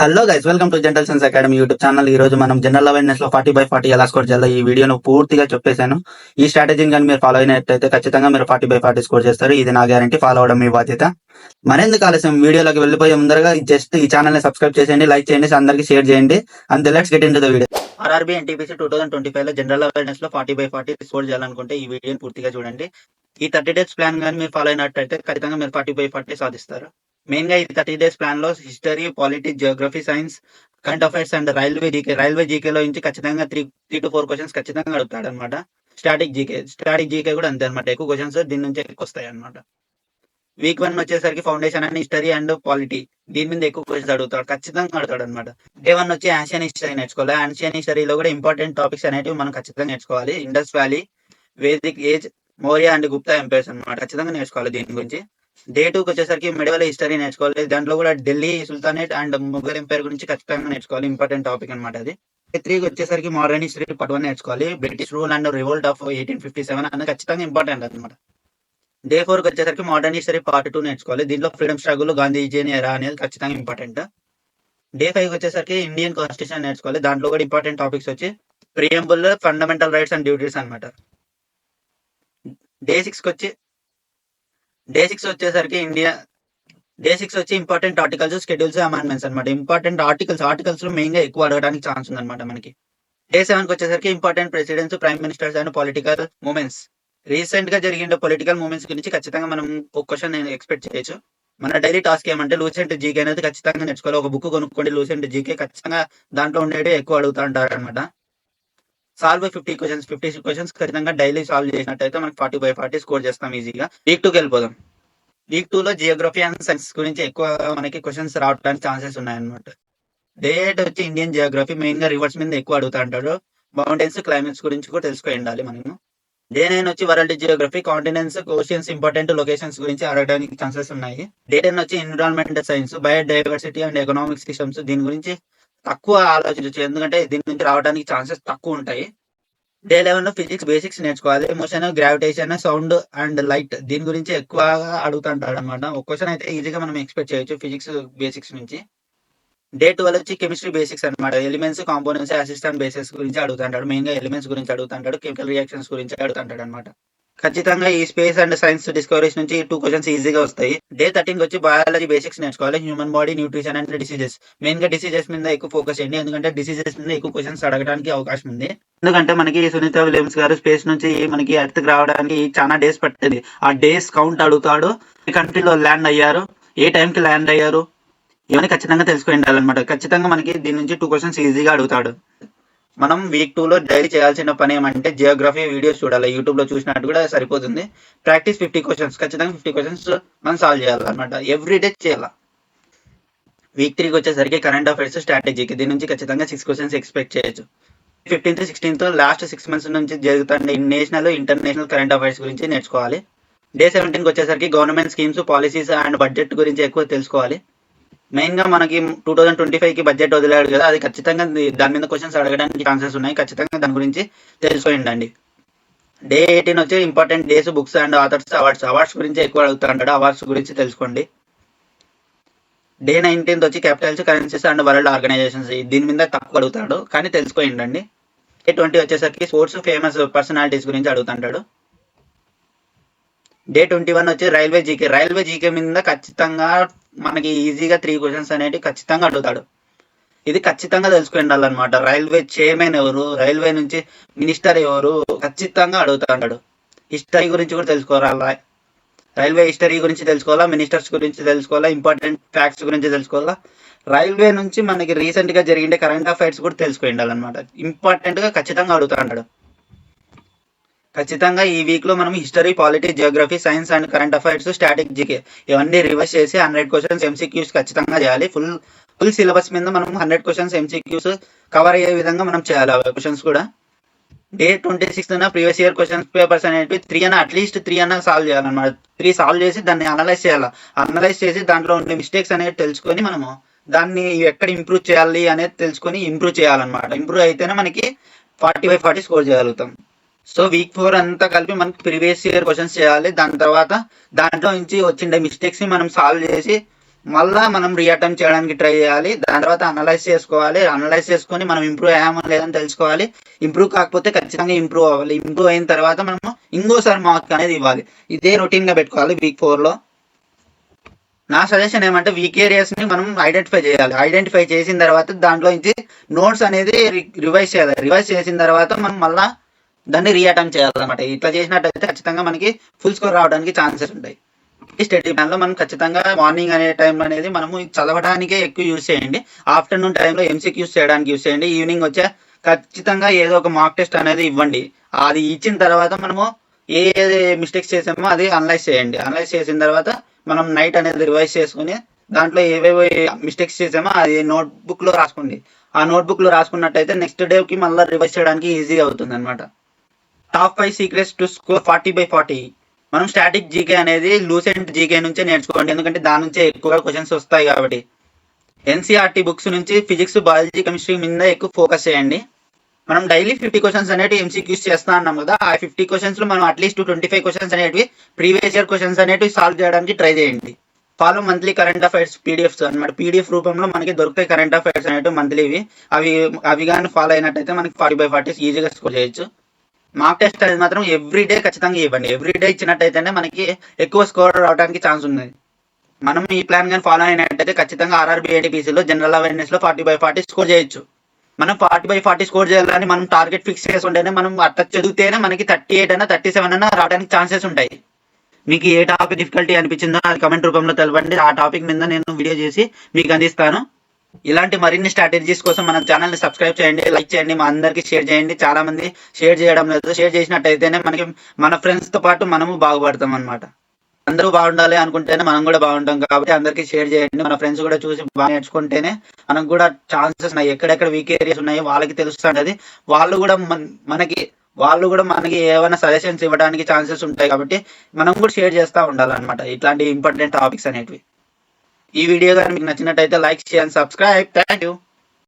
Hello guys welcome to general science academy YouTube channel ఈ రోజు మనం జనరల్ అవేర్నెస్లో ఫార్టీ బై ఫార్టీ ఎలా స్కోర్ చేయాలో ఈ వీడియోను పూర్తిగా చెప్పేశాను. ఈ స్ట్రాటజీని కానీ మీరు ఫాలో అయినట్టయితే ఖచ్చితంగా మీరు ఫార్టీ బై ఫార్టీ స్కోర్ చేస్తారు. ఇది నా గ్యారంటీ ఫాలో అవడం మీ బాధ్యత. మరెందుకు ఆలస్యం? వీడియోలోకి వెళ్ళిపోయే ముందరగా జస్ట్ ఈ ఛానల్ని సబ్స్క్రైబ్ చేయండి లైక్ చేయండి అందరికి షేర్ చేయండి. And let's get in the video RRB NTPC two thousand twenty ఫైవ్లో జనరల్ అవేర్నెస్లో ఫార్టీ బై ఫార్టీ స్కోర్ చేయాలనుకుంటే ఈ వీడియోని పూర్తిగా చూడండి. ఈ థర్టీ డేస్ ప్లాన్ కానీ మీరు ఫాలో అయినట్టయితే ఖచ్చితంగా మీరు ఫార్టీ బై ఫార్టీ సాధిస్తారు. మెయిన్గా ఈ థర్టీ డేస్ ప్లాన్లో history politics geography science current affairs and railway GK railway GK లో నుంచి ఖచ్చితంగా three three to four questions ఖచ్చితంగా అడుగుతాడు అనమాట స్టాటిక్ జీకే స్టాటిక్ జీకే కూడా అంతే అనమాట ఎక్కువ క్వశ్చన్స్ దీని నుంచి ఎక్కువ వస్తాయి అనమాట వీక్ వన్ వచ్చేసరికి foundation and history and polity. దీని మీద ఎక్కువ క్వశ్చన్స్ అడుగుతాడు ఖచ్చితంగా అడుగుతాడు అనమాట డే వన్ వచ్చి ఆన్షియన్ హిస్టరీ నేర్చుకోవాలి. ఆన్షియన్ హిస్టరీలో కూడా ఇంపార్టెంట్ టాపిక్స్ అనేవి మనం ఖచ్చితంగా నేర్చుకోవాలి. Indus valley Vedic age Maurya and Gupta empires అనమాట ఖచ్చితంగా నేర్చుకోవాలి దీని గురించి. డే టూకి వచ్చేసరికి మెడివల్ హిస్టరీ నేర్చుకోవాలి. దాంట్లో కూడా Delhi sultanate and Mughal empire గురించి ఖచ్చితంగా నేర్చుకోవాలి. ఇంపార్టెంట్ టాపిక్ అనమాట అది. త్రీకి వచ్చేసరికి మోడర్న్ హిస్టరీ పట్ వన్ నేర్చుకోవాలి. British rule and revolt of eighteen fifty seven అనేది ఖచ్చితంగా ఇంపార్టెంట్ అనమాట డే ఫోర్కి వచ్చేసరికి మోడర్న్ హిస్టరీ పార్ట్ టూ నేర్చుకోవాలి. దీంట్లో ఫ్రీడమ్ స్ట్రగుల్ గాంధీజీని ఎరా అనేది ఖచ్చితంగా ఇంపార్టెంట్ డే ఫైవ్ వచ్చేసరికి ఇండియన్ కాన్స్టిట్యూషన్ నేర్చుకోవాలి. దాంట్లో కూడా ఇంపార్టెంట్ టాపిక్స్ వచ్చి preamble fundamental rights and duties అనమాట డే సిక్స్కి వచ్చి డే సిక్స్ వచ్చేసరికి ఇండియా డే సిక్స్ వచ్చి ఇంపార్టెంట్ ఆర్టికల్స్ షెడ్యూల్స్ అమెండ్మెంట్స్ అనమాట ఇంపార్టెంట్ ఆర్టికల్స్ ఆర్టికల్స్లో మెయిన్గా ఎక్కువ అడగడానికి ఛాన్స్ ఉందన్నమాట మనకి. డే సెవెన్కి వచ్చేసరికి important presidents prime ministers and political movements రీసెంట్గా జరిగిన పొలిటికల్ మూమెంట్స్ గురించి ఖచ్చితంగా మనం ఒక క్వశ్చన్ నేను ఎక్స్పెక్ట్ చేయొచ్చు. మన డైలీ టాస్క్ ఏమంటే లూసెంట్ జీకే అనేది ఖచ్చితంగా నేర్చుకోవాలి. ఒక బుక్ కొనుక్కోండి లూసెంట్ జీకే ఖచ్చితంగా దాంట్లో ఉండేవి ఎక్కువ అడుగుతా ఉంటారు అనమాట solve fifty questions fifty questions ఖచ్చితంగా డైలీ సాల్వ్ చేసినట్టయితే మనకి ఫార్టీ బై ఫార్టీ స్కోర్ చేస్తాం ఈజీగా వీక్ టూకి వెళ్ళిపోదాం. వీక్ టూ లో జియోగ్రఫీ అండ్ సైన్స్ గురించి ఎక్కువ మనకి క్వశ్చన్స్ రావడానికి ఛాన్సెస్ ఉన్నాయన్నమాట. డేట్ వచ్చి ఇండియన్ జియోగ్రఫీ మెయిన్గా రివర్స్ మీద ఎక్కువ అడుగుతా అంటాడు. మౌంటైన్స్ క్లైమేట్స్ గురించి కూడా తెలుసుకొని ఉండాలి మనము. డే నైన్ వచ్చి world geography continents oceans important locations గురించి అడగడానికి ఛాన్సెస్ ఉన్నాయి. డే టెన్ వచ్చి environmental science biodiversity and economic systems దీని గురించి తక్కువ ఆలోచించవచ్చు. ఎందుకంటే దీని నుంచి రావడానికి ఛాన్సెస్ తక్కువ ఉంటాయి. డే లెవెన్లో ఫిజిక్స్ బేసిక్స్ నేర్చుకోవాలి. Motion gravitation sound and light దీని గురించి ఎక్కువగా అడుగుతుంటాడు అనమాట ఒక క్వశ్చన్ అయితే ఈజీగా మనం ఎక్స్పెక్ట్ చేయొచ్చు ఫిజిక్స్ బేసిక్స్ నుంచి. డే ట్వెల్వ్ వచ్చి కెమిస్ట్రీ బేసిక్స్ అనమాట ఎలిమెంట్స్ కాంపోనెంట్స్ అసిస్టెంట్ బేసిక్స్ గురించి అడుగుతుంటాడు. మెయిన్గా ఎలిమెంట్స్ గురించి అడుగుతుంటాడు. కెమికల్ రియాక్షన్స్ గురించి అడుగుతుంటాడు అనమాట ఖచ్చితంగా ఈ స్పేస్ అండ్ సైన్స్ డిస్కవరీస్ నుంచి టూ క్వశ్చన్స్ ఈజీగా వస్తాయి. డే థర్టీన్ వచ్చి బయాలజీ బేసిక్స్ నేర్చుకోవాలి. Human body nutrition and diseases మెయిన్గా డిసీజెస్ మీద ఎక్కువ ఫోకస్ చేయండి. ఎందుకంటే డిసీజెస్ మీద ఎక్కువ క్వశ్చన్స్ అడగడానికి అవకాశం ఉంది. ఎందుకంటే మనకి సునీత విలియమ్స్ గారు స్పేస్ నుంచి మనకి ఎర్త్కి రావడానికి చాలా డేస్ పట్టింది. ఆ డేస్ కౌంట్ అడుగుతాడు. ఈ కంట్రీలో ల్యాండ్ అయ్యారు. ఏ టైంకి ల్యాండ్ అయ్యారు? ఇవన్నీ ఖచ్చితంగా తెలుసుకుని ఉండాలన్నమాట. ఖచ్చితంగా మనకి దీని నుంచి టూ క్వశ్చన్స్ ఈజీగా అడుగుతాడు. మనం వీక్ టూ లో డైలీ చేయాల్సిన పని ఏమంటే జియోగ్రఫీ వీడియోస్ చూడాలి. యూట్యూబ్లో చూసినట్టు కూడా సరిపోతుంది. ప్రాక్టీస్ ఫిఫ్టీ క్వశ్చన్స్ ఖచ్చితంగా ఫిఫ్టీ క్వశ్చన్స్ మనం సాల్వ్ చేయాలన్నమాట ఎవ్రీ డే చేయాలి. వీక్ త్రీకి వచ్చేసరికి కరెంట్ అఫైర్స్ స్ట్రాటజీకి దీని నుంచి ఖచ్చితంగా సిక్స్ క్వశ్చన్స్ ఎక్స్పెక్ట్ చేయొచ్చు. Fifteenth sixteenth last six months నుంచి జరుగుతున్న నేషనల్ ఇంటర్నేషనల్ కరెంట్ అఫైర్స్ గురించి నేర్చుకోవాలి. డే సెవెంటీన్కి వచ్చేసరికి government schemes policies and budget గురించి ఎక్కువ తెలుసుకోవాలి. మెయిన్గా మనకి టూ థౌసండ్ ట్వంటీ ఫైవ్కి బడ్జెట్ వదిలాడు కదా అది ఖచ్చితంగా దాని మీద క్వశ్చన్స్ అడగడానికి ఛాన్సెస్ ఉన్నాయి. ఖచ్చితంగా దాని గురించి తెలుసుకోండి డే ఎయిటీన్ వచ్చి important days books and authors awards awards గురించి ఎక్కువ అడుగుతారంటాడు. అవార్డ్స్ గురించి తెలుసుకోండి. డే నైన్టీన్త్ వచ్చి capitals currencies and world organisations దీని మీద తక్కువ అడుగుతాడు కానీ తెలుసుకోండి డే ట్వంటీ వచ్చేసరికి స్పోర్ట్స్ ఫేమస్ పర్సనాలిటీస్ గురించి అడుగుతుంటాడు. డే ట్వంటీ వన్ వచ్చి రైల్వే జీకే. రైల్వే జీకే మీద ఖచ్చితంగా మనకి ఈజీగా త్రీ క్వశ్చన్స్ అనేవి ఖచ్చితంగా అడుగుతాడు. ఇది ఖచ్చితంగా తెలుసుకుని ఉండాలన్నమాట రైల్వే చైర్మన్ ఎవరు? రైల్వే నుంచి మినిస్టర్ ఎవరు? ఖచ్చితంగా అడుగుతాడు హిస్టరీ గురించి కూడా తెలుసుకోవాలా? రైల్వే హిస్టరీ గురించి తెలుసుకోవాలా? మినిస్టర్స్ గురించి తెలుసుకోవాలా? ఇంపార్టెంట్ ఫ్యాక్ట్స్ గురించి తెలుసుకోవాలా? రైల్వే నుంచి మనకి రీసెంట్గా జరిగిన కరెంట్ అఫైర్స్ కూడా తెలుసుకుని ఉండాలన్నమాట ఇంపార్టెంట్గా ఖచ్చితంగా అడుగుతాడు ఖచ్చితంగా ఈ వీక్లో మనం history politics geography science and current affairs static GK ఇవన్నీ రివర్స్ చేసి హండ్రెడ్ క్వశ్చన్స్ ఎంసీక్యూస్ ఖచ్చితంగా చేయాలి. ఫుల్ ఫుల్ సిలబస్ మీద మనం హండ్రెడ్ క్వశ్చన్స్ ఎంసీక్యూస్ కవర్ అయ్యే విధంగా మనం చేయాలి ఆ క్వశ్చన్స్ కూడా. Day twenty sixth previous year questions papers అనేవి త్రీ అన్న అట్లీస్ట్ త్రీ అన్న సాల్వ్ చేయాలన్నమాట. త్రీ సాల్వ్ చేసి దాన్ని అనలైజ్ చేయాలి? అనలైజ్ చేసి దాంట్లో ఉండే మిస్టేక్స్ అనేవి తెలుసుకొని మనము దాన్ని ఎక్కడ ఇంప్రూవ్ చేయాలి అనేది తెలుసుకొని ఇంప్రూవ్ చేయాలన్నమాట. ఇంప్రూవ్ అయితేనే మనకి ఫార్టీ బై ఫార్టీ స్కోర్ చేయగలుగుతాం. సో వీక్ ఫోర్ అంతా కలిపి మనకి ప్రీవియస్ ఇయర్ క్వశ్చన్స్ చేయాలి. దాని తర్వాత దాంట్లో నుంచి వచ్చిండే మిస్టేక్స్ని మనం సాల్వ్ చేసి మళ్ళా మనం రీఅటెంప్ట్ చేయడానికి ట్రై చేయాలి. దాని తర్వాత అనలైజ్ చేసుకోవాలి. అనలైజ్ చేసుకొని మనం ఇంప్రూవ్ అయ్యామో లేదని తెలుసుకోవాలి. ఇంప్రూవ్ కాకపోతే ఖచ్చితంగా ఇంప్రూవ్ అవ్వాలి. ఇంప్రూవ్ అయిన తర్వాత మనము ఇంకోసారి మార్క్ అనేది ఇవ్వాలి. ఇదే రొటీన్గా పెట్టుకోవాలి వీక్ ఫోర్లో. నా సజెషన్ ఏమంటే వీక్ ఏరియాస్ని మనం ఐడెంటిఫై చేయాలి. ఐడెంటిఫై చేసిన తర్వాత దాంట్లో నుంచి నోట్స్ అనేది రివైజ్ చేయాలి. రివైజ్ చేసిన తర్వాత మనం మళ్ళీ దాన్ని రీఅటెంప్ట్ చేయాలన్నమాట. ఇట్లా చేసినట్టయితే ఖచ్చితంగా మనకి ఫుల్ స్కోర్ రావడానికి ఛాన్సెస్ ఉంటాయి. ఈ స్టడీ ప్లాన్లో మనం ఖచ్చితంగా మార్నింగ్ అనే టైం అనేది మనము చదవడానికే ఎక్కువ యూజ్ చేయండి. ఆఫ్టర్నూన్ టైంలో ఎంసీక్యూస్ చేయడానికి యూజ్ చేయండి. ఈవినింగ్ వచ్చే ఖచ్చితంగా ఏదో ఒక మార్క్ టెస్ట్ అనేది ఇవ్వండి. అది ఇచ్చిన తర్వాత మనము ఏ మిస్టేక్స్ చేసామో అది అనలైజ్ చేయండి. అనలైజ్ చేసిన తర్వాత మనం నైట్ అనేది రివైజ్ చేసుకుని దాంట్లో ఏవేవో మిస్టేక్స్ చేసామో అది నోట్ బుక్లో రాసుకోండి. ఆ నోట్ బుక్లో రాసుకున్నట్టయితే నెక్స్ట్ డే కి మళ్ళీ రివైజ్ చేయడానికి ఈజీగా అవుతుంది అనమాట top five secrets to score forty by forty మనం స్టాటిక్ జీకే అనేది లూసెంట్ జీకే నుంచే నేర్చుకోండి ఎందుకంటే దాని నుంచే ఎక్కువగా క్వశ్చన్స్ వస్తాయి కాబట్టి. ఎన్సీఆర్టీ బుక్స్ నుంచి ఫిజిక్స్ బయాలజీ కెమిస్ట్రీ మీద ఎక్కువ ఫోకస్ చేయండి. మనం డైలీ ఫిఫ్టీ క్వశ్చన్స్ అనేవి ఎంసీక్యూస్ చేస్తా అన్నాం కదా ఆ ఫిఫ్టీ క్వశ్చన్స్లో మనం at least twenty five questions అనేవి ప్రీవియస్ ఇయర్ క్వశ్చన్స్ అనేవి సాల్వ్ చేయడానికి ట్రై చేయండి. Follow monthly current affairs PDFs అనమాట పీడిఎఫ్ రూపంలో మనకి దొరుకుతాయి కరెంట్ అఫైర్స్ అనేవి మంత్లీవి అవి అవి కానీ ఫాలో అయినట్టయితే మనకి ఫార్టీ బై ఫార్టీస్ ఈజీగా స్కోర్ చేయొచ్చు. మార్క్ టెస్ట్ అనేది మాత్రం ఎవ్రీ డే ఖచ్చితంగా ఇవ్వండి. ఎవ్రీ డే ఇచ్చినట్టయితేనే మనకి ఎక్కువ స్కోర్ రావడానికి ఛాన్స్ ఉంది మనం ఈ ప్లాన్ కానీ ఫాలో అయినట్టయితే ఖచ్చితంగా ఆర్ఆర్బీ ఏటీపీసీలో జనరల్ అవేర్నెస్లో ఫార్టీ బై ఫార్టీ స్కోర్ చేయొచ్చు. మనం ఫార్టీ బై ఫార్టీ స్కోర్ చేయాలని మనం టార్గెట్ ఫిక్స్ చేసుకుంటేనే మనం అట్లా చదివితేనే మనకి థర్టీ ఎయిట్ అయినా థర్టీ సెవెన్ అయినా రావడానికి ఛాన్సెస్ ఉంటాయి. మీకు ఏ టాపిక్ డిఫికల్టీ అనిపించిందో అది కమెంట్ రూపంలో తెలపండి. ఆ టాపిక్ మీద నేను వీడియో చేసి మీకు అందిస్తాను. ఇలాంటి మరిన్ని స్ట్రాటజీస్ కోసం మన ఛానల్ని సబ్స్క్రైబ్ చేయండి లైక్ చేయండి మా అందరికీ షేర్ చేయండి. చాలా మంది షేర్ చేయడం లేదు. షేర్ చేసినట్టయితేనే మనకి మన ఫ్రెండ్స్తో పాటు మనము బాగుపడతాం అనమాట అందరూ బాగుండాలి అనుకుంటేనే మనం కూడా బాగుంటాం కాబట్టి అందరికీ షేర్ చేయండి. మన ఫ్రెండ్స్ కూడా చూసి బాగా నేర్చుకుంటేనే మనకు కూడా ఛాన్సెస్ ఉన్నాయి. ఎక్కడెక్కడ వీక్ ఏరియాస్ ఉన్నాయో వాళ్ళకి తెలుస్తుంటది వాళ్ళు కూడా మనకి వాళ్ళు కూడా మనకి ఏమైనా సజెషన్స్ ఇవ్వడానికి ఛాన్సెస్ ఉంటాయి కాబట్టి మనం కూడా షేర్ చేస్తూ ఉండాలన్నమాట. ఇట్లాంటి ఇంపార్టెంట్ టాపిక్స్ అనేటివి. ఈ వీడియో కానీ మీకు నచ్చినట్టయితే లైక్ చేయండి సబ్స్క్రైబ్. Thank you